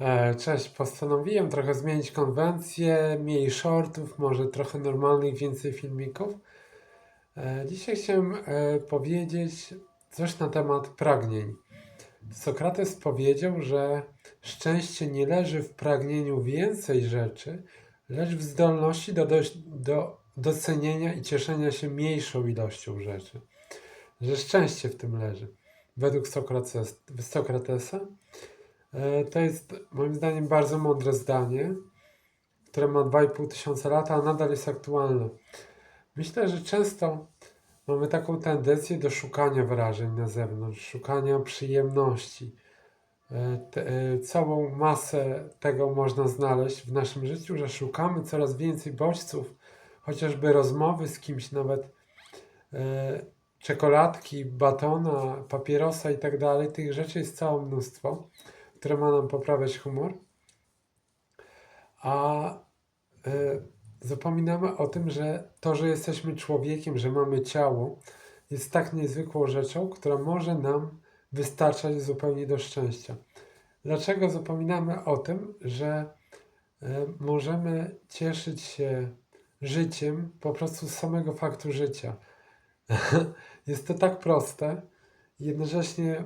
E, Cześć, postanowiłem trochę zmienić konwencję, mniej shortów, może trochę normalnych, więcej filmików. E, Dzisiaj chciałem e, powiedzieć coś na temat pragnień. Sokrates powiedział, że szczęście nie leży w pragnieniu więcej rzeczy, lecz w zdolności do, doś- do docenienia i cieszenia się mniejszą ilością rzeczy. Że szczęście w tym leży. Według Sokrates, Sokratesa To jest moim zdaniem bardzo mądre zdanie, które ma 2,5 tysiąca lat, a nadal jest aktualne. Myślę, że często mamy taką tendencję do szukania wyrażeń na zewnątrz, szukania przyjemności. E, te- e, Całą masę tego można znaleźć w naszym życiu, że szukamy coraz więcej bodźców, chociażby rozmowy z kimś, nawet e, czekoladki, batona, papierosa i tak dalej. Tych rzeczy jest całe mnóstwo które ma nam poprawiać humor, a y, zapominamy o tym, że to, że jesteśmy człowiekiem, że mamy ciało, jest tak niezwykłą rzeczą, która może nam wystarczać zupełnie do szczęścia. Dlaczego zapominamy o tym, że y, możemy cieszyć się życiem po prostu z samego faktu życia? jest to tak proste, jednocześnie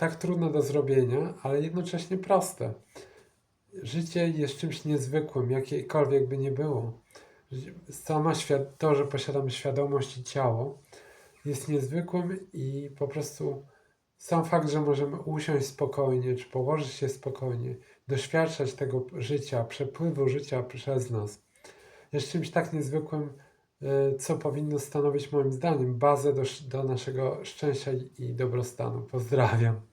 tak trudne do zrobienia, ale jednocześnie proste. Życie jest czymś niezwykłym, jakiekolwiek by nie było. Sama świad- to, że posiadamy świadomość i ciało, jest niezwykłym i po prostu sam fakt, że możemy usiąść spokojnie, czy położyć się spokojnie, doświadczać tego życia, przepływu życia przez nas, jest czymś tak niezwykłym, y, co powinno stanowić moim zdaniem bazę do, do naszego szczęścia i dobrostanu. Pozdrawiam.